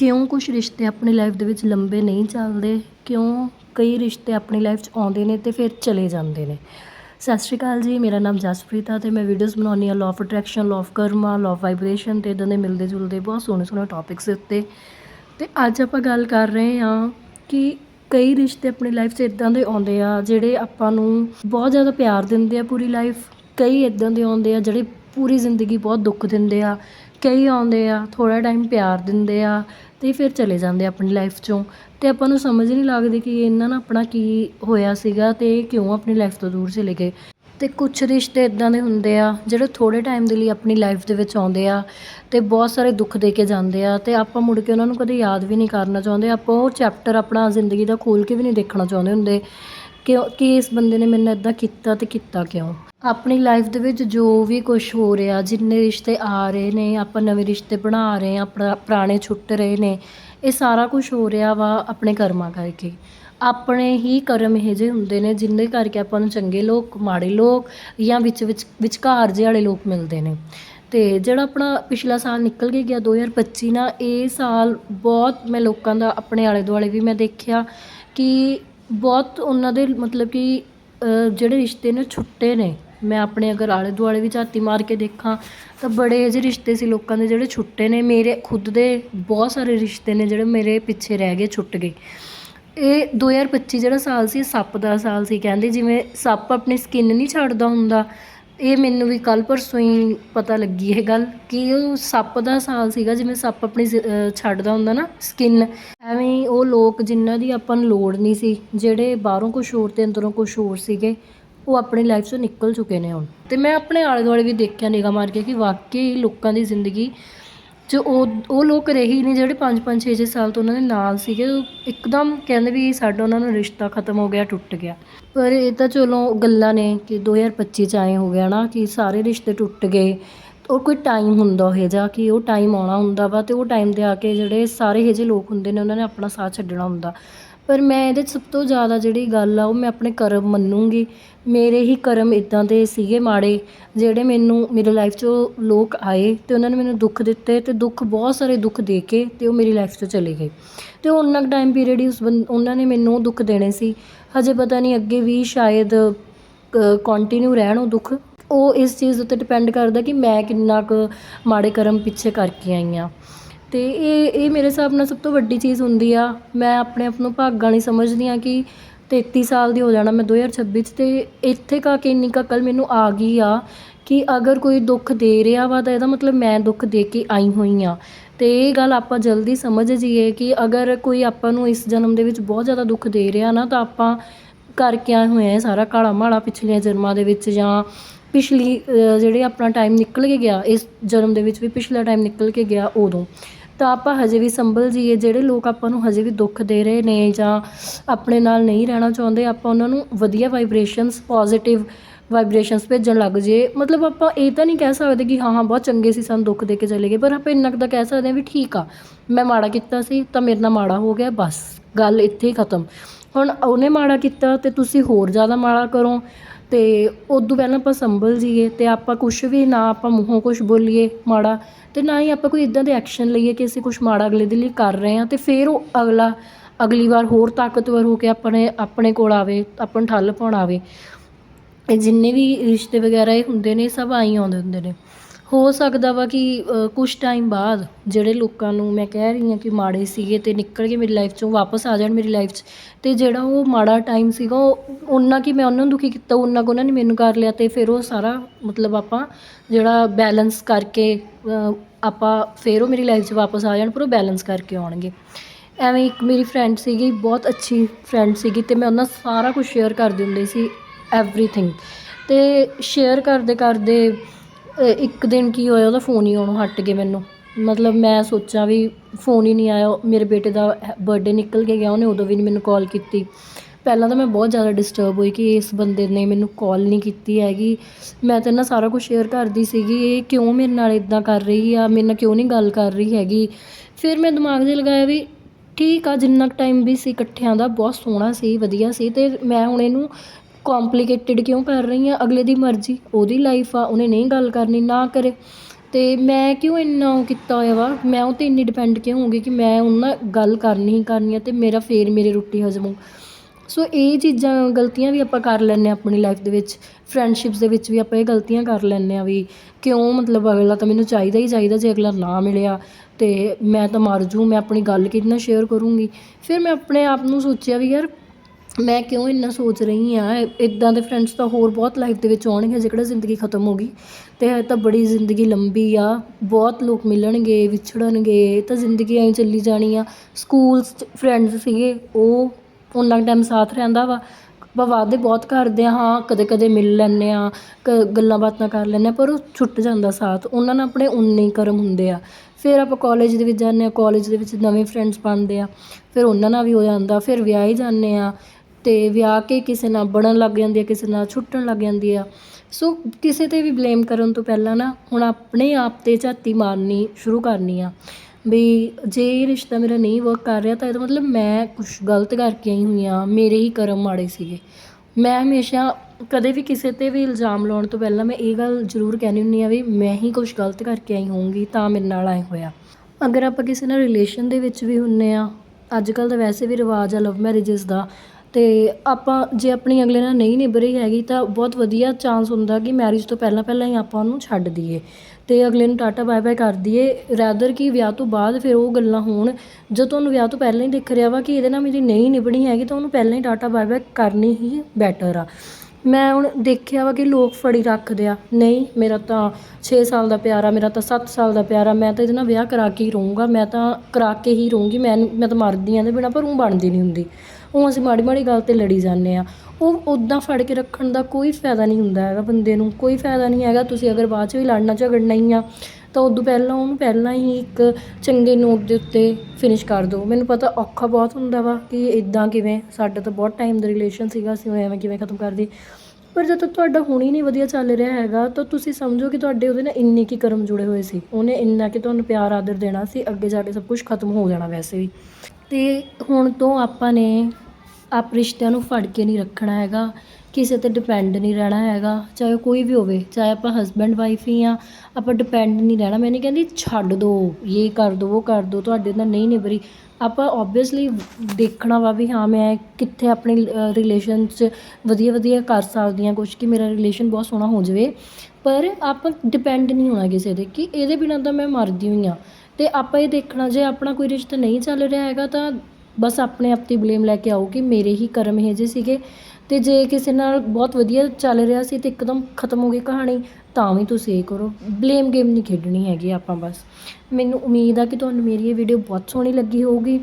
ਕਿਉਂ ਕੁਝ ਰਿਸ਼ਤੇ ਆਪਣੀ ਲਾਈਫ ਦੇ ਵਿੱਚ ਲੰਬੇ ਨਹੀਂ ਚੱਲਦੇ? ਕਿਉਂ ਕਈ ਰਿਸ਼ਤੇ ਆਪਣੀ ਲਾਈਫ 'ਚ ਆਉਂਦੇ ਨੇ ਤੇ ਫਿਰ ਚਲੇ ਜਾਂਦੇ ਨੇ? ਸਤਿ ਸ਼੍ਰੀ ਅਕਾਲ ਜੀ, ਮੇਰਾ ਨਾਮ ਜਸਪ੍ਰੀਤ ਆ ਤੇ ਮੈਂ ਵੀਡੀਓਜ਼ ਬਣਾਉਂਦੀ ਆ law of attraction law of karma law of vibration ਤੇ ਇਦਾਂ ਦੇ ਮਿਲਦੇ ਜੁਲਦੇ ਬਹੁਤ ਸੋਹਣੇ ਸੋਹਣੇ ਟੌਪਿਕਸ ਦੇ ਉੱਤੇ। ਤੇ ਅੱਜ ਆਪਾਂ ਗੱਲ ਕਰ ਰਹੇ ਹਾਂ ਕਿ ਕਈ ਰਿਸ਼ਤੇ ਆਪਣੀ ਲਾਈਫ 'ਚ ਇਦਾਂ ਦੇ ਆਉਂਦੇ ਆ ਜਿਹੜੇ ਆਪਾਂ ਨੂੰ ਬਹੁਤ ਜ਼ਿਆਦਾ ਪਿਆਰ ਦਿੰਦੇ ਆ ਪੂਰੀ ਲਾਈਫ ਕਈ ਇਦਾਂ ਦੇ ਆਉਂਦੇ ਆ ਜਿਹੜੇ ਪੂਰੀ ਜ਼ਿੰਦਗੀ ਬਹੁਤ ਦੁੱਖ ਦਿੰਦੇ ਆ, ਕਈ ਆਉਂਦੇ ਆ ਥੋੜਾ ਟਾਈਮ ਪਿਆਰ ਦਿੰਦੇ ਆ ਅਤੇ ਫਿਰ ਚਲੇ ਜਾਂਦੇ ਆ ਆਪਣੀ ਲਾਈਫ 'ਚੋਂ। ਅਤੇ ਆਪਾਂ ਨੂੰ ਸਮਝ ਨਹੀਂ ਲੱਗਦੀ ਕਿ ਇਹਨਾਂ ਨਾਲ ਆਪਣਾ ਕੀ ਹੋਇਆ ਸੀਗਾ ਤੇ ਕਿਉਂ ਆਪਣੀ ਲਾਈਫ ਤੋਂ ਦੂਰ ਚਲੇ ਗਏ। ਅਤੇ ਕੁਛ ਰਿਸ਼ਤੇ ਇੱਦਾਂ ਦੇ ਹੁੰਦੇ ਆ ਜਿਹੜੇ ਥੋੜ੍ਹੇ ਟਾਈਮ ਦੇ ਲਈ ਆਪਣੀ ਲਾਈਫ ਦੇ ਵਿੱਚ ਆਉਂਦੇ ਆ ਅਤੇ ਬਹੁਤ ਸਾਰੇ ਦੁੱਖ ਦੇ ਕੇ ਜਾਂਦੇ ਆ ਅਤੇ ਆਪਾਂ ਮੁੜ ਕੇ ਉਹਨਾਂ ਨੂੰ ਕਦੇ ਯਾਦ ਵੀ ਨਹੀਂ ਕਰਨਾ ਚਾਹੁੰਦੇ। ਆਪਾਂ ਉਹ ਚੈਪਟਰ ਆਪਣਾ ਜ਼ਿੰਦਗੀ ਦਾ ਖੋਲ੍ਹ ਕੇ ਵੀ ਨਹੀਂ ਦੇਖਣਾ ਚਾਹੁੰਦੇ ਹੁੰਦੇ। ਕਿ ਕਿ ਇਸ ਬੰਦੇ ਨੇ ਮੈਨੂੰ ਨਾਲ ਇਦਾਂ ਕੀਤਾ ਤੇ ਕੀਤਾ ਕਿਉਂ? ਆਪਣੀ ਲਾਈਫ ਦੇ ਵਿੱਚ ਜੋ ਵੀ ਕੁਝ ਹੋ ਰਿਹਾ, ਜਿੰਨੇ ਰਿਸ਼ਤੇ ਆ ਰਹੇ ਨੇ, ਆਪਾਂ ਨਵੇਂ ਰਿਸ਼ਤੇ ਬਣਾ ਰਹੇ ਆ ਆਪਣਾ, ਪੁਰਾਣੇ ਛੁੱਟ ਰਹੇ ਨੇ, ਇਹ ਸਾਰਾ ਕੁਝ ਹੋ ਰਿਹਾ ਵਾ ਆਪਣੇ ਕਰਮਾਂ ਕਰਕੇ। ਆਪਣੇ ਹੀ ਕਰਮ ਇਹੋ ਜਿਹੇ ਹੁੰਦੇ ਨੇ ਜਿੰਨੇ ਕਰਕੇ ਆਪਾਂ ਨੂੰ ਚੰਗੇ ਲੋਕ, ਮਾੜੇ ਲੋਕ ਜਾਂ ਵਿੱਚ ਵਿੱਚ, ਵਿਚਕਾਰ ਜਿਹੇ ਵਾਲੇ ਲੋਕ ਮਿਲਦੇ ਨੇ। ਤੇ ਜਿਹੜਾ ਆਪਣਾ ਪਿਛਲਾ ਸਾਲ ਨਿਕਲ ਕੇ ਗਿਆ 2025 ਨਾ ਇਹ ਸਾਲ ਬਹੁਤ ਮੈਂ ਲੋਕਾਂ ਦਾ ਆਪਣੇ ਆਲੇ ਦੁਆਲੇ ਵੀ ਮੈਂ ਦੇਖਿਆ ਕਿ ਬਹੁਤ ਉਹਨਾਂ ਦੇ ਮਤਲਬ ਕਿ ਜਿਹੜੇ ਰਿਸ਼ਤੇ ਨੇ ਛੁੱਟੇ ਨੇ। ਮੈਂ ਆਪਣੇ ਅਗਰ ਆਲੇ ਦੁਆਲੇ ਵੀ ਝਾਤੀ ਮਾਰ ਕੇ ਦੇਖਾਂ, ਤਾਂ ਬੜੇ ਜਿਹੇ ਰਿਸ਼ਤੇ ਸੀ ਲੋਕਾਂ ਦੇ ਜਿਹੜੇ ਛੁੱਟੇ ਨੇ। ਮੇਰੇ ਖੁਦ ਦੇ ਬਹੁਤ ਸਾਰੇ ਰਿਸ਼ਤੇ ਨੇ ਜਿਹੜੇ ਮੇਰੇ ਪਿੱਛੇ ਰਹਿ ਗਏ, ਛੁੱਟ ਗਏ। ਇਹ 2025 ਜਿਹੜਾ ਸਾਲ ਸੀ ਸੱਪ ਦਾ ਸਾਲ ਸੀ। ਕਹਿੰਦੇ ਜਿਵੇਂ ਸੱਪ ਆਪਣੀ ਸਕਿਨ ਨਹੀਂ ਛੱਡਦਾ ਹੁੰਦਾ ਇਹ ਮੈਨੂੰ ਵੀ ਕੱਲ੍ਹ ਪਰਸੋਂ ਹੀ ਪਤਾ ਲੱਗੀ ਇਹ ਗੱਲ ਕਿ ਉਹ ਸੱਪ ਦਾ ਸਾਲ ਸੀਗਾ, ਜਿਵੇਂ ਸੱਪ ਆਪਣੀ ਛੱਡਦਾ ਹੁੰਦਾ ਨਾ ਸਕਿਨ ਐਵੇਂ ਹੀ ਉਹ ਲੋਕ ਜਿਨ੍ਹਾਂ ਦੀ ਆਪਾਂ ਨੂੰ ਲੋੜ ਨਹੀਂ ਸੀ, ਜਿਹੜੇ ਬਾਹਰੋਂ ਕੁਛ ਹੋਰ ਅਤੇ ਅੰਦਰੋਂ ਕੁਛ ਹੋਰ ਸੀਗੇ, ਉਹ ਆਪਣੀ ਲਾਈਫ 'ਚੋਂ ਨਿਕਲ ਚੁੱਕੇ ਨੇ ਹੁਣ। ਅਤੇ ਮੈਂ ਆਪਣੇ ਆਲੇ ਦੁਆਲੇ ਵੀ ਦੇਖਿਆ ਨਿਗਾਹ ਮਾਰ ਕੇ ਕਿ ਵਾਕਈ ਲੋਕਾਂ ਦੀ ਜ਼ਿੰਦਗੀ ਜੋ ਉਹ ਉਹ ਲੋਕ ਰਹੇ ਨੇ ਜਿਹੜੇ 5 5 6 6 ਸਾਲ ਤੋਂ ਉਹਨਾਂ ਦੇ ਨਾਲ ਸੀਗੇ। ਇੱਕਦਮ ਕਹਿੰਦੇ ਵੀ ਸਾਡਾ ਉਹਨਾਂ ਨਾਲ ਰਿਸ਼ਤਾ ਖਤਮ ਹੋ ਗਿਆ, ਟੁੱਟ ਗਿਆ। ਪਰ ਇਹ ਤਾਂ ਚਲੋ ਗੱਲਾਂ ਨੇ ਕਿ 2025 ਚ ਆਏ ਹੋ ਗਿਆ ਨਾ ਕਿ ਸਾਰੇ ਰਿਸ਼ਤੇ ਟੁੱਟ ਗਏ। ਉਹ ਕੋਈ ਟਾਈਮ ਹੁੰਦਾ ਉਹ ਜਿਹਾ ਕਿ ਉਹ ਟਾਈਮ ਆਉਣਾ ਹੁੰਦਾ ਵਾ ਤੇ ਉਹ ਟਾਈਮ ਦੇ ਆ ਕੇ ਜਿਹੜੇ ਸਾਰੇ ਇਹੋ ਜਿਹੇ ਲੋਕ ਹੁੰਦੇ ਨੇ, ਉਹਨਾਂ ਨੇ ਆਪਣਾ ਸਾਥ ਛੱਡਣਾ ਹੁੰਦਾ। ਪਰ ਮੈਂ ਇਹਦੇ 'ਚ ਸਭ ਤੋਂ ਜ਼ਿਆਦਾ ਜਿਹੜੀ ਗੱਲ ਆ, ਉਹ ਮੈਂ ਆਪਣੇ ਕਰਮ ਮੰਨੂੰਗੀ। ਮੇਰੇ ਹੀ ਕਰਮ ਇੱਦਾਂ ਦੇ ਸੀਗੇ ਮਾੜੇ, ਜਿਹੜੇ ਮੈਨੂੰ, ਮੇਰੇ ਲਾਈਫ 'ਚੋਂ ਲੋਕ ਆਏ ਅਤੇ ਉਹਨਾਂ ਨੇ ਮੈਨੂੰ ਦੁੱਖ ਦਿੱਤੇ ਅਤੇ ਦੁੱਖ, ਬਹੁਤ ਸਾਰੇ ਦੁੱਖ ਦੇ ਕੇ ਅਤੇ ਉਹ ਮੇਰੀ ਲਾਈਫ 'ਚੋਂ ਚਲੇ ਗਏ। ਤੇ ਉਹਨਾਂ ਟਾਈਮ ਪੀਰੀਅਡ ਹੀ ਉਸ ਬੰ- ਉਹਨਾਂ ਨੇ ਮੈਨੂੰ ਦੁੱਖ ਦੇਣੇ ਸੀ। ਹਜੇ ਪਤਾ ਨਹੀਂ ਅੱਗੇ ਵੀ ਸ਼ਾਇਦ ਕੋਂਟੀਨਿਊ ਰਹਿਣ ਉਹ ਦੁੱਖ। ਉਹ ਇਸ ਚੀਜ਼ ਉੱਤੇ ਡਿਪੈਂਡ ਕਰਦਾ ਕਿ ਮੈਂ ਕਿੰਨਾ ਕੁ ਮਾੜੇ ਕਰਮ ਪਿੱਛੇ ਕਰਕੇ ਆਈ ਹਾਂ ਅਤੇ ਇਹ ਇਹ ਮੇਰੇ ਹਿਸਾਬ ਨਾਲ ਸਭ ਤੋਂ ਵੱਡੀ ਚੀਜ਼ ਹੁੰਦੀ ਆ। ਮੈਂ ਆਪਣੇ ਆਪ ਨੂੰ ਭਾਗਾਂ ਵਾਲੀ ਸਮਝਦੀ ਹਾਂ ਕਿ 33 ਸਾਲ ਦੀ ਹੋ ਜਾਣਾ ਮੈਂ 2026 'ਚ ਅਤੇ ਇੱਥੇ ਕਾ ਕੇ ਇੰਨੀ ਕੁ ਅਕਲ ਮੈਨੂੰ ਆ ਗਈ ਆ ਕਿ ਅਗਰ ਕੋਈ ਦੁੱਖ ਦੇ ਰਿਹਾ ਵਾ ਤਾਂ ਇਹਦਾ ਮਤਲਬ ਮੈਂ ਦੁੱਖ ਦੇ ਕੇ ਆਈ ਹੋਈ ਹਾਂ। ਅਤੇ ਇਹ ਗੱਲ ਆਪਾਂ ਜਲਦੀ ਸਮਝ ਜਾਈਏ ਕਿ ਅਗਰ ਕੋਈ ਆਪਾਂ ਨੂੰ ਇਸ ਜਨਮ ਦੇ ਵਿੱਚ ਬਹੁਤ ਜ਼ਿਆਦਾ ਦੁੱਖ ਦੇ ਰਿਹਾ ਨਾ ਤਾਂ ਆਪਾਂ ਕਰਕੇ ਆਏ ਹੋਏ ਆ ਸਾਰਾ ਕਾਲਾ ਮਾਲਾ ਪਿਛਲੀਆਂ ਜਨਮਾਂ ਦੇ ਵਿੱਚ ਜਾਂ ਪਿਛਲੀ ਜਿਹੜੇ ਆਪਣਾ ਟਾਈਮ ਨਿਕਲ ਕੇ ਗਿਆ, ਇਸ ਜਨਮ ਦੇ ਵਿੱਚ ਵੀ ਪਿਛਲਾ ਟਾਈਮ ਨਿਕਲ ਕੇ ਗਿਆ ਉਦੋਂ। ਤਾਂ ਆਪਾਂ ਹਜੇ ਵੀ ਸੰਭਲ ਜੀਏ ਜਿਹੜੇ ਲੋਕ ਆਪਾਂ ਨੂੰ ਹਜੇ ਵੀ ਦੁੱਖ ਦੇ ਰਹੇ ਨੇ ਜਾਂ ਆਪਣੇ ਨਾਲ ਨਹੀਂ ਰਹਿਣਾ ਚਾਹੁੰਦੇ, ਆਪਾਂ ਉਹਨਾਂ ਨੂੰ ਵਧੀਆ ਵਾਈਬ੍ਰੇਸ਼ਨਸ ਪੋਜ਼ੀਟਿਵ ਵਾਈਬ੍ਰੇਸ਼ਨਸ ਭੇਜਣ ਲੱਗ ਜੇ ਮਤਲਬ ਆਪਾਂ ਇਹ ਤਾਂ ਨਹੀਂ ਕਹਿ ਸਕਦੇ ਕਿ ਹਾਂ ਹਾਂ, ਬਹੁਤ ਚੰਗੇ ਸੀ, ਸਾਨੂੰ ਦੁੱਖ ਦੇ ਕੇ ਚਲੇ ਗਏ, ਪਰ ਆਪਾਂ ਇੰਨਾ ਕੁ ਤਾਂ ਕਹਿ ਸਕਦੇ ਹਾਂ ਵੀ ਠੀਕ ਆ। ਮੈਂ ਮਾੜਾ ਕੀਤਾ ਸੀ ਤਾਂ ਮੇਰੇ ਨਾਲ ਮਾੜਾ ਹੋ ਗਿਆ, ਬਸ। ਗੱਲ ਇੱਥੇ ਹੀ ਖਤਮ। ਹੁਣ ਉਹਨੇ ਮਾੜਾ ਕੀਤਾ ਤੇ ਤੁਸੀਂ ਹੋਰ ਜ਼ਿਆਦਾ ਮਾੜਾ ਕਰੋ। ਅਤੇ ਉਦੋਂ ਪਹਿਲਾਂ ਆਪਾਂ ਸੰਭਲ ਜੀਏ ਅਤੇ ਆਪਾਂ ਕੁਛ ਵੀ ਨਾ ਆਪਾਂ ਮੂੰਹੋਂ ਕੁਛ ਬੋਲੀਏ ਮਾੜਾ ਅਤੇ ਨਾ ਹੀ ਆਪਾਂ ਕੋਈ ਇੱਦਾਂ ਦੇ ਐਕਸ਼ਨ ਲਈਏ ਕਿ ਅਸੀਂ ਕੁਛ ਮਾੜਾ ਅਗਲੇ ਦੇ ਲਈ ਕਰ ਰਹੇ ਹਾਂ ਅਤੇ ਫਿਰ ਉਹ ਅਗਲਾ, ਅਗਲੀ ਵਾਰ ਹੋਰ ਤਾਕਤਵਰ ਹੋ ਕੇ ਆਪਣੇ ਆਪਣੇ ਕੋਲ ਆਵੇ ਆਪਾਂ ਨੂੰ ਠੱਲ ਪਾਉਣ ਆਵੇ। ਇਹ ਜਿੰਨੇ ਵੀ ਰਿਸ਼ਤੇ ਵਗੈਰਾ ਇਹ ਹੁੰਦੇ ਨੇ, ਇਹ ਸਭ ਆਈ ਆਉਂਦੇ ਹੁੰਦੇ ਨੇ। ਹੋ ਸਕਦਾ ਵਾ ਕਿ ਕੁਛ ਟਾਈਮ ਬਾਅਦ ਜਿਹੜੇ ਲੋਕਾਂ ਨੂੰ ਮੈਂ ਕਹਿ ਰਹੀ ਹਾਂ ਕਿ ਮਾੜੇ ਸੀਗੇ ਅਤੇ ਨਿਕਲ ਕੇ ਮੇਰੀ ਲਾਈਫ ਚੋਂ ਵਾਪਸ ਆ ਜਾਣ ਮੇਰੀ ਲਾਈਫ 'ਚ ਅਤੇ ਜਿਹੜਾ ਉਹ ਮਾੜਾ ਟਾਈਮ ਸੀਗਾ ਉਹ ਉਹਨਾਂ ਕਿ ਮੈਂ ਉਹਨਾਂ ਨੂੰ ਦੁਖੀ ਕੀਤਾ ਉਹਨਾਂ ਕੁ ਉਹਨਾਂ ਨੇ ਮੈਨੂੰ ਕਰ ਲਿਆ ਅਤੇ ਫਿਰ ਉਹ ਸਾਰਾ ਮਤਲਬ ਆਪਾਂ ਜਿਹੜਾ ਬੈਲੈਂਸ ਕਰਕੇ ਆਪਾਂ ਫਿਰ ਉਹ ਮੇਰੀ ਲਾਈਫ 'ਚ ਵਾਪਸ ਆ ਜਾਣ ਪਰ ਉਹ ਬੈਲੈਂਸ ਕਰਕੇ ਆਉਣਗੇ। ਐਵੇਂ ਇੱਕ ਮੇਰੀ ਫਰੈਂਡ ਸੀਗੀ, ਬਹੁਤ ਅੱਛੀ ਫਰੈਂਡ ਸੀਗੀ ਅਤੇ ਮੈਂ ਉਹਨਾਂ ਸਾਰਾ ਕੁਝ ਸ਼ੇਅਰ ਕਰਦੀ ਹੁੰਦੀ ਸੀ ਐਵਰੀਥਿੰਗ ਅਤੇ ਸ਼ੇਅਰ ਕਰਦੇ ਕਰਦੇ ਇੱਕ ਦਿਨ ਕੀ ਹੋਇਆ, ਉਹਦਾ ਫੋਨ ਹੀ ਆਉਣੋਂ ਹਟ ਗਿਆ ਮੈਨੂੰ। ਮਤਲਬ ਮੈਂ ਸੋਚਾਂ ਵੀ ਫੋਨ ਹੀ ਨਹੀਂ ਆਇਆ, ਮੇਰੇ ਬੇਟੇ ਦਾ ਬਰਥਡੇ ਨਿਕਲ ਕੇ ਗਿਆ, ਉਹਨੇ ਉਦੋਂ ਵੀ ਨਹੀਂ ਮੈਨੂੰ ਕਾਲ ਕੀਤੀ। ਪਹਿਲਾਂ ਤਾਂ ਮੈਂ ਬਹੁਤ ਜ਼ਿਆਦਾ ਡਿਸਟਰਬ ਹੋਈ ਕਿ ਇਸ ਬੰਦੇ ਨੇ ਮੈਨੂੰ ਕਾਲ ਨਹੀਂ ਕੀਤੀ ਹੈਗੀ। ਮੈਂ ਤਾਂ ਨਾ ਸਾਰਾ ਕੁਝ ਸ਼ੇਅਰ ਕਰਦੀ ਸੀਗੀ, ਇਹ ਕਿਉਂ ਮੇਰੇ ਨਾਲ ਇਦਾਂ ਕਰ ਰਹੀ ਆ, ਮੇਰੇ ਨਾਲ ਕਿਉਂ ਨਹੀਂ ਗੱਲ ਕਰ ਰਹੀ ਹੈਗੀ? ਫਿਰ ਮੈਂ ਦਿਮਾਗ 'ਚ ਲਗਾਇਆ ਵੀ ਠੀਕ ਆ, ਜਿੰਨਾ ਟਾਈਮ ਵੀ ਸੀ ਇਕੱਠਿਆਂ ਦਾ, ਬਹੁਤ ਸੋਹਣਾ ਸੀ, ਵਧੀਆ ਸੀ ਤੇ ਮੈਂ ਹੁਣ ਇਹਨੂੰ ਕੋਂਪਲੀਕੇਟਿਡ ਕਿਉਂ ਕਰ ਰਹੀ ਹਾਂ ਅਗਲੇ ਦੀ ਮਰਜ਼ੀ, ਉਹਦੀ ਲਾਈਫ ਆ, ਉਹਨੇ ਨਹੀਂ ਗੱਲ ਕਰਨੀ, ਨਾ ਕਰੇ। ਅਤੇ ਮੈਂ ਕਿਉਂ ਇੰਨਾ ਉਹ ਕੀਤਾ ਹੋਇਆ ਵਾ? ਮੈਂ ਉਹ 'ਤੇ ਇੰਨੀ ਡਿਪੈਂਡ ਕਿਉਂ ਹੋ ਗਈ ਕਿ ਮੈਂ ਉਹਨਾਂ ਨਾਲ ਗੱਲ ਕਰਨੀ ਹੀ ਕਰਨੀ ਆ ਅਤੇ ਮੇਰਾ ਫਿਰ ਮੇਰੀ ਰੋਟੀ ਹਜ਼ਮ ਹੋਊ। ਸੋ ਇਹ ਚੀਜ਼ਾਂ, ਗਲਤੀਆਂ ਵੀ ਆਪਾਂ ਕਰ ਲੈਂਦੇ ਹਾਂ ਆਪਣੀ ਲਾਈਫ ਦੇ ਵਿੱਚ। ਫਰੈਂਡਸ਼ਿਪਸ ਦੇ ਵਿੱਚ ਵੀ ਆਪਾਂ ਇਹ ਗਲਤੀਆਂ ਕਰ ਲੈਂਦੇ ਹਾਂ ਵੀ ਕਿਉਂ ਮਤਲਬ ਅਗਲਾ ਤਾਂ ਮੈਨੂੰ ਚਾਹੀਦਾ ਹੀ ਚਾਹੀਦਾ ਜੇ ਅਗਲਾ ਨਾ ਮਿਲਿਆ ਤੇ ਮੈਂ ਤਾਂ ਮਰ ਜੂ, ਮੈਂ ਆਪਣੀ ਗੱਲ ਕਿਹਦੇ ਨਾਲ ਸ਼ੇਅਰ ਕਰੂੰਗੀ। ਫਿਰ ਮੈਂ ਆਪਣੇ ਆਪ ਨੂੰ ਸੋਚਿਆ ਵੀ ਯਾਰ ਮੈਂ ਕਿਉਂ ਇੰਨਾ ਸੋਚ ਰਹੀ ਹਾਂ? ਇੱਦਾਂ ਦੇ ਫਰੈਂਡਸ ਤਾਂ ਹੋਰ ਬਹੁਤ ਲਾਈਫ ਦੇ ਵਿੱਚ ਆਉਣਗੇ ਜਿਹੜਾ ਜ਼ਿੰਦਗੀ ਖਤਮ ਹੋ ਗਈ। ਅਤੇ ਹੈ ਤਾਂ ਬੜੀ ਜ਼ਿੰਦਗੀ ਲੰਬੀ ਆ। ਬਹੁਤ ਲੋਕ ਮਿਲਣਗੇ, ਵਿਛੜਨਗੇ। ਤਾਂ ਜ਼ਿੰਦਗੀ ਐਂ ਚੱਲੀ ਜਾਣੀ ਆ। ਸਕੂਲਸ 'ਚ ਫਰੈਂਡਸ ਸੀਗੇ, ਉਹ ਉਹਨਾਂ ਟਾਈਮ ਸਾਥ ਰਹਿੰਦਾ ਵਾ। ਆਪਾਂ ਵਾਅਦੇ ਬਹੁਤ ਕਰਦੇ ਹਾਂ ਹਾਂ ਕਦੇ ਕਦੇ ਮਿਲ ਲੈਂਦੇ ਹਾਂ, ਕ, ਗੱਲਾਂ ਬਾਤਾਂ ਕਰ ਲੈਂਦੇ ਹਾਂ, ਪਰ ਉਹ ਛੁੱਟ ਜਾਂਦਾ ਸਾਥ। ਉਹਨਾਂ ਨਾਲ ਆਪਣੇ ਉਨੇ ਹੀ ਕਰਮ ਹੁੰਦੇ ਆ। ਫਿਰ ਆਪਾਂ ਕਾਲਜ ਦੇ ਵਿੱਚ ਜਾਂਦੇ ਹਾਂ ਕਾਲਜ ਦੇ ਵਿੱਚ ਨਵੇਂ ਫਰੈਂਡਸ ਬਣਦੇ ਆ। ਫਿਰ ਉਹਨਾਂ ਨਾਲ ਵੀ ਹੋ ਜਾਂਦਾ। ਫਿਰ ਵਿਆਹ ਹੀ ਜਾਂਦੇ ਹਾਂ। ਅਤੇ ਵਿਆਹ ਕੇ ਕਿਸੇ ਨਾਲ ਬਣਨ ਲੱਗ ਜਾਂਦੀ ਆ, ਕਿਸੇ ਨਾਲ ਛੁੱਟਣ ਲੱਗ ਜਾਂਦੀ ਆ। ਸੋ ਕਿਸੇ 'ਤੇ ਵੀ ਬਲੇਮ ਕਰਨ ਤੋਂ ਪਹਿਲਾਂ ਨਾ, ਹੁਣ ਆਪਣੇ ਆਪ 'ਤੇ ਝਾਤੀ ਮਾਰਨੀ ਸ਼ੁਰੂ ਕਰਨੀ ਆ। ਵੀ ਜੇ ਇਹ ਰਿਸ਼ਤਾ ਮੇਰਾ ਨਹੀਂ ਵਰਕ ਕਰ ਰਿਹਾ, ਤਾਂ ਇਹਦਾ ਮਤਲਬ ਮੈਂ ਕੁਛ ਗਲਤ ਕਰਕੇ ਆਈ ਹੋਈ ਹਾਂ ਮੇਰੇ ਹੀ ਕਰਮ ਮਾੜੇ ਸੀਗੇ। ਮੈਂ ਹਮੇਸ਼ਾ ਕਦੇ ਵੀ ਕਿਸੇ 'ਤੇ ਵੀ ਇਲਜ਼ਾਮ ਲਾਉਣ ਤੋਂ ਪਹਿਲਾਂ ਮੈਂ ਇਹ ਗੱਲ ਜ਼ਰੂਰ ਕਹਿੰਦੀ ਹੁੰਦੀ ਹਾਂ ਵੀ ਮੈਂ ਹੀ ਕੁਛ ਗਲਤ ਕਰਕੇ ਆਈ ਹੋਊਂਗੀ, ਤਾਂ ਮੇਰੇ ਨਾਲ ਐਂ ਹੋਇਆ ਅਗਰ ਆਪਾਂ ਕਿਸੇ ਨਾਲ ਰਿਲੇਸ਼ਨ ਦੇ ਵਿੱਚ ਵੀ ਹੁੰਦੇ ਆ ਅੱਜ ਕੱਲ੍ਹ ਤਾਂ ਵੈਸੇ ਵੀ ਰਿਵਾਜ ਆ ਲਵ ਮੈਰਿਜਸ ਦਾ ਅਤੇ ਆਪਾਂ ਜੇ ਆਪਣੀ ਅਗਲੇ ਨਾਲ ਨਹੀਂ ਨਿਭ ਰਹੀ ਹੈਗੀ ਤਾਂ ਬਹੁਤ ਵਧੀਆ ਚਾਂਸ ਹੁੰਦਾ ਕਿ ਮੈਰਿਜ ਤੋਂ ਪਹਿਲਾਂ ਪਹਿਲਾਂ ਹੀ ਆਪਾਂ ਉਹਨੂੰ ਛੱਡ ਦੇਈਏ। ਅਤੇ ਅਗਲੇ ਨੂੰ ਟਾਟਾ ਬਾਏ ਬਾਏ ਕਰ ਦੇਈਏ। ਰੈਦਰ ਕਿ ਵਿਆਹ ਤੋਂ ਬਾਅਦ ਫਿਰ ਉਹ ਗੱਲਾਂ ਹੋਣ। ਜਦੋਂ ਤੁਹਾਨੂੰ ਵਿਆਹ ਤੋਂ ਪਹਿਲਾਂ ਹੀ ਦਿਖ ਰਿਹਾ ਵਾ ਕਿ ਇਹਦੇ ਨਾਲ ਮੇਰੀ ਨਹੀਂ ਨਿਭਣੀ ਹੈਗੀ ਤਾਂ ਉਹਨੂੰ ਪਹਿਲਾਂ ਹੀ ਟਾਟਾ ਬਾਏ ਬਾਏ ਕਰਨੀ ਹੀ ਬੈਟਰ ਆ। ਮੈਂ ਹੁਣ ਦੇਖਿਆ ਵਾ ਕਿ ਲੋਕ ਫੜੀ ਰੱਖਦੇ ਆ। ਨਹੀਂ, ਮੇਰਾ ਤਾਂ 6 ਸਾਲ ਦਾ ਪਿਆਰ ਆ, ਮੇਰਾ ਤਾਂ 7 ਸਾਲ ਦਾ ਪਿਆਰ ਆ, ਮੈਂ ਤਾਂ ਇਹਦੇ ਨਾਲ ਵਿਆਹ ਕਰਾ ਕੇ ਹੀ ਰਹੂੰਗਾ। ਮੈਂ ਤਾਂ ਕਰਾ ਕੇ ਹੀ ਰਹੂੰਗੀ। ਮੈਂ ਮੈਂ ਤਾਂ ਮਰਦੀ ਹਾਂ ਇਹਦੇ ਬਿਨਾਂ, ਪਰ ਉਹ ਬਣਦੀ ਨਹੀਂ ਹੁੰਦੀ। ਉਹ ਅਸੀਂ ਮਾੜੀ ਮਾੜੀ ਗੱਲ 'ਤੇ ਲੜੀ ਜਾਂਦੇ ਆ ਉਹ ਉੱਦਾਂ ਫੜ ਕੇ ਰੱਖਣ ਦਾ ਕੋਈ ਫਾਇਦਾ ਨਹੀਂ ਹੁੰਦਾ ਹੈਗਾ ਬੰਦੇ ਨੂੰ, ਕੋਈ ਫਾਇਦਾ ਨਹੀਂ ਹੈਗਾ। ਤੁਸੀਂ ਅਗਰ ਬਾਅਦ 'ਚ ਵੀ ਲੜਨਾ ਝਗੜਨਾ ਹੀ ਆ, ਤਾਂ ਉਦੋਂ ਪਹਿਲਾਂ ਉਹਨੂੰ ਪਹਿਲਾਂ ਹੀ ਇੱਕ ਚੰਗੇ ਨੋਟ ਦੇ ਉੱਤੇ ਫਿਨਿਸ਼ ਕਰ ਦਿਓ। ਮੈਨੂੰ ਪਤਾ ਔਖਾ ਬਹੁਤ ਹੁੰਦਾ ਵਾ ਕਿ ਇਦਾਂ ਕਿਵੇਂ, ਸਾਡਾ ਤਾਂ ਬਹੁਤ ਟਾਈਮ ਦਾ ਰਿਲੇਸ਼ਨ ਸੀਗਾ, ਅਸੀਂ ਐਵੇਂ ਕਿਵੇਂ ਖਤਮ ਕਰਦੇ ਪਰ ਜਦੋਂ ਤੁਹਾਡਾ ਹੁਣ ਹੀ ਨਹੀਂ ਵਧੀਆ ਚੱਲ ਰਿਹਾ ਹੈਗਾ, ਤਾਂ ਤੁਸੀਂ ਸਮਝੋ ਕਿ ਤੁਹਾਡੇ ਉਹਦੇ ਨਾਲ ਇੰਨੇ ਕੀ ਕਰਮ ਜੁੜੇ ਹੋਏ ਸੀ। ਉਹਨੇ ਇੰਨਾ ਕਿ ਤੁਹਾਨੂੰ ਪਿਆਰ, ਆਦਰ ਦੇਣਾ ਸੀ, ਅੱਗੇ ਜਾ ਕੇ ਸਭ ਕੁਝ ਖਤਮ ਹੋ ਜਾਣਾ ਵੈਸੇ ਵੀ। ਅਤੇ ਹੁਣ ਤੋਂ ਆਪਾਂ ਨੇ ਆਪ ਰਿਸ਼ਤਿਆਂ ਨੂੰ ਫੜ ਕੇ ਨਹੀਂ ਰੱਖਣਾ ਹੈਗਾ, ਕਿਸੇ 'ਤੇ ਡਿਪੈਂਡ ਨਹੀਂ ਰਹਿਣਾ ਹੈਗਾ, ਚਾਹੇ ਕੋਈ ਵੀ ਹੋਵੇ, ਚਾਹੇ ਆਪਾਂ ਹਸਬੈਂਡ ਵਾਈਫ ਹੀ ਹਾਂ, ਆਪਾਂ ਡਿਪੈਂਡ ਨਹੀਂ ਰਹਿਣਾ। ਮੈਂ ਨਹੀਂ ਕਹਿੰਦੀ ਛੱਡ ਦਿਓ ਇਹ ਕਰ ਦਿਓ ਉਹ ਕਰ ਦਿਓ ਤੁਹਾਡੇ ਨਾਲ ਨਹੀਂ ਨਿਭਰੀ। ਆਪਾਂ ਓਬਵੀਅਸਲੀ ਦੇਖਣਾ ਵਾ ਵੀ ਹਾਂ, ਮੈਂ ਕਿੱਥੇ ਆਪਣੀ ਰਿਲੇਸ਼ਨ 'ਚ ਵਧੀਆ ਵਧੀਆ ਕਰ ਸਕਦੀ ਹਾਂ, ਕੁਛ ਕਿ ਮੇਰਾ ਰਿਲੇਸ਼ਨ ਬਹੁਤ ਸੋਹਣਾ ਹੋ ਜਾਵੇ। ਪਰ ਆਪਾਂ ਡਿਪੈਂਡ ਨਹੀਂ ਹੋਣਾ ਕਿਸੇ 'ਤੇ, ਕਿ ਇਹਦੇ ਬਿਨਾਂ ਤਾਂ ਮੈਂ ਮਰਦੀ ਹੋਈ ਹਾਂ। ਅਤੇ ਆਪਾਂ ਇਹ ਦੇਖਣਾ, ਜੇ ਆਪਣਾ ਕੋਈ ਰਿਸ਼ਤਾ ਨਹੀਂ ਚੱਲ ਰਿਹਾ ਹੈਗਾ ਤਾਂ ਬਸ ਆਪਣੇ ਆਪ 'ਤੇ ਬਲੇਮ ਲੈ ਕੇ ਆਓ ਕਿ ਮੇਰੇ ਹੀ ਕਰਮ ਇਹੋ ਜਿਹੇ ਸੀਗੇ। ਅਤੇ ਜੇ ਕਿਸੇ ਨਾਲ ਬਹੁਤ ਵਧੀਆ ਚੱਲ ਰਿਹਾ ਸੀ ਅਤੇ ਇੱਕਦਮ ਖਤਮ ਹੋ ਗਈ ਕਹਾਣੀ, ਤਾਂ ਵੀ ਤੁਸੀਂ ਇਹ ਕਰੋ। ਬਲੇਮ ਗੇਮ ਨਹੀਂ ਖੇਡਣੀ ਹੈਗੀ ਆਪਾਂ ਬਸ। ਮੈਨੂੰ ਉਮੀਦ ਆ ਕਿ ਤੁਹਾਨੂੰ ਮੇਰੀ ਇਹ ਵੀਡੀਓ ਬਹੁਤ ਸੋਹਣੀ ਲੱਗੀ ਹੋਊਗੀ।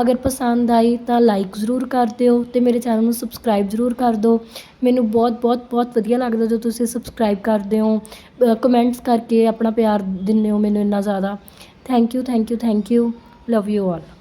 ਅਗਰ ਪਸੰਦ ਆਈ ਤਾਂ ਲਾਈਕ ਜ਼ਰੂਰ ਕਰ ਦਿਓ ਅਤੇ ਮੇਰੇ ਚੈਨਲ ਨੂੰ ਸਬਸਕ੍ਰਾਈਬ ਜ਼ਰੂਰ ਕਰ ਦਿਓ। ਮੈਨੂੰ ਬਹੁਤ ਬਹੁਤ ਬਹੁਤ ਵਧੀਆ ਲੱਗਦਾ ਜੋ ਤੁਸੀਂ ਸਬਸਕ੍ਰਾਈਬ ਕਰਦੇ ਹੋ। ਕਮੈਂਟਸ ਕਰਕੇ ਆਪਣਾ ਪਿਆਰ ਦਿੰਦੇ ਹੋ ਮੈਨੂੰ ਇੰਨਾ ਜ਼ਿਆਦਾ। thank you thank you thank you. Love you all.